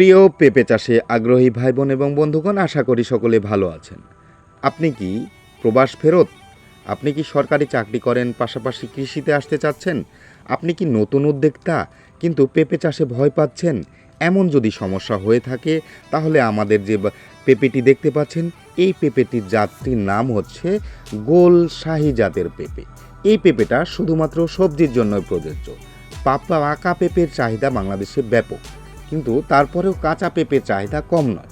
প্রিয় পেঁপে চাষে আগ্রহী ভাই বোন এবং বন্ধুগণ, আশা করি সকলে ভালো আছেন। আপনি কি প্রবাস ফেরত? আপনি কি সরকারি চাকরি করেন, পাশাপাশি কৃষিতে আসতে চাচ্ছেন? আপনি কি নতুন উদ্যোক্তা, কিন্তু পেঁপে চাষে ভয় পাচ্ছেন? এমন যদি সমস্যা হয়ে থাকে, তাহলে আমাদের যে পেঁপেটি দেখতে পাচ্ছেন, এই পেঁপেটির জাতটির নাম হচ্ছে গোল শাহি জাতের পেঁপে। এই পেঁপেটা শুধুমাত্র সবজির জন্যই প্রযোজ্য। পাপা আঁকা পেঁপের চাহিদা বাংলাদেশে ব্যাপক। কিন্তু তারপরেও কাঁচা পেঁপে চাহিদা কম নয়।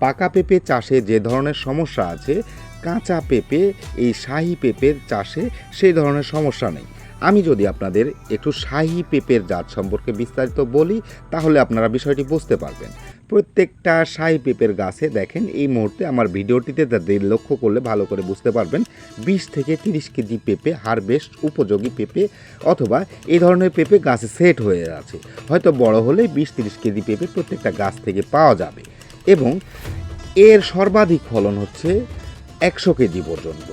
পাকা পেঁপে চাষে যে ধরনের সমস্যা আছে, কাঁচা পেঁপে, এই শাহি পেঁপের চাষে সেই ধরনের সমস্যা নেই। আমি যদি আপনাদের একটু শাহি পেঁপের জাত সম্পর্কে বিস্তারিত বলি, তাহলে আপনারা বিষয়টি বুঝতে পারবেন। প্রত্যেকটা শাহী পেঁপের গাছে দেখেন, এই মুহূর্তে আমার ভিডিওটিতে তাদের লক্ষ্য করলে ভালো করে বুঝতে পারবেন, বিশ থেকে তিরিশ কেজি পেঁপে হারভেস্ট উপযোগী পেঁপে অথবা এই ধরনের পেঁপে গাছে সেট হয়ে আছে। হয়তো বড় হলে বিশ তিরিশ কেজি পেঁপে প্রত্যেকটা গাছ থেকে পাওয়া যাবে এবং এর সর্বাধিক ফলন হচ্ছে একশো কেজি পর্যন্ত।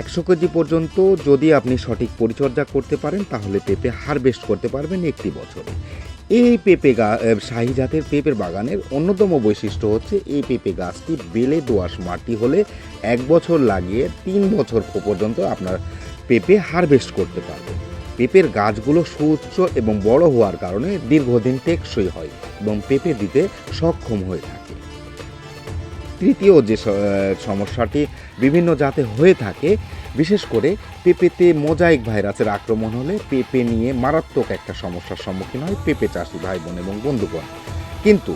একশো কেজি পর্যন্ত যদি আপনি সঠিক পরিচর্যা করতে পারেন, তাহলে পেঁপে হারভেস্ট করতে পারবেন একটি বছরে। এই পেঁপে গা শাহী জাতের পেঁপের বাগানের অন্যতম বৈশিষ্ট্য হচ্ছে এই পেঁপে গাছটি বেলে দোআঁশ মাটি হলে এক বছর লাগিয়ে তিন বছর পর্যন্ত আপনার পেঁপে হারভেস্ট করতে পারবেন। পেঁপের গাছগুলো সুউচ্চ এবং বড় হওয়ার কারণে দীর্ঘদিন টেকসই হয় এবং পেঁপে দিতে সক্ষম হয়ে থাকে। তৃতীয় যে সমস্যাটি বিভিন্ন জাতে হয়ে থাকে বিশেষ করে পেঁপেতে মোজাইক ভাইরাসের আক্রমণ হলে পেঁপে নিয়ে মারাত্মক একটা সমস্যার সম্মুখীন হয় পেঁপে চাষি ভাই বোন এবং বন্ধুগণ। কিন্তু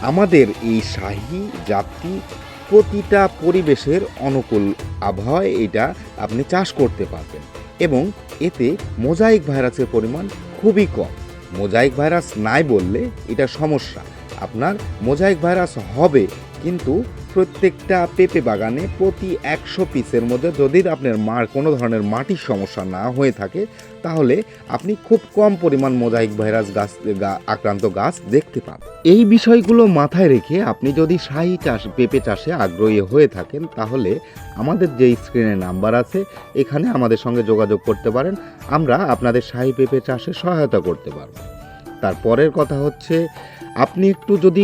আমাদের এই শাহী জাতি প্রতিটা পরিবেশের অনুকূল আবহাওয়ায় এটা আপনি চাষ করতে পারবেন এবং এতে মোজাইক ভাইরাসের পরিমাণ খুবই কম। মোজাইক ভাইরাস নাই বললে এটা সমস্যা। আপনার মোজাইক ভাইরাস হবে কিন্তু প্রত্যেকটা পেঁপে বাগানে প্রতি একশো পিসের মধ্যে যদি আপনার মার কোনো ধরনের মাটির সমস্যা না হয়ে থাকে, তাহলে আপনি খুব কম পরিমাণ মোজাইক ভাইরাস গাছ আক্রান্ত গাছ দেখতে পান। এই বিষয়গুলো মাথায় রেখে আপনি যদি শাহী চাষ, পেঁপে চাষে আগ্রহী হয়ে থাকেন, তাহলে আমাদের যে স্ক্রিনে নাম্বার আছে, এখানে আমাদের সঙ্গে যোগাযোগ করতে পারেন। আমরা আপনাদের শাহী পেঁপে চাষে সহায়তা করতে পারব। তারপরের কথা হচ্ছে, আপনি একটু যদি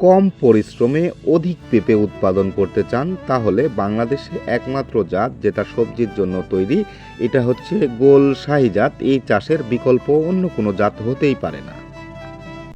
কম পরিশ্রমে অধিক পেঁপে উৎপাদন করতে চান, তাহলে বাংলাদেশে একমাত্র জাত যেটা সবজির জন্য তৈরি, এটা হচ্ছে গোল শাহী জাত। এই চাষের বিকল্প অন্য কোনো জাত হতেই পারে না।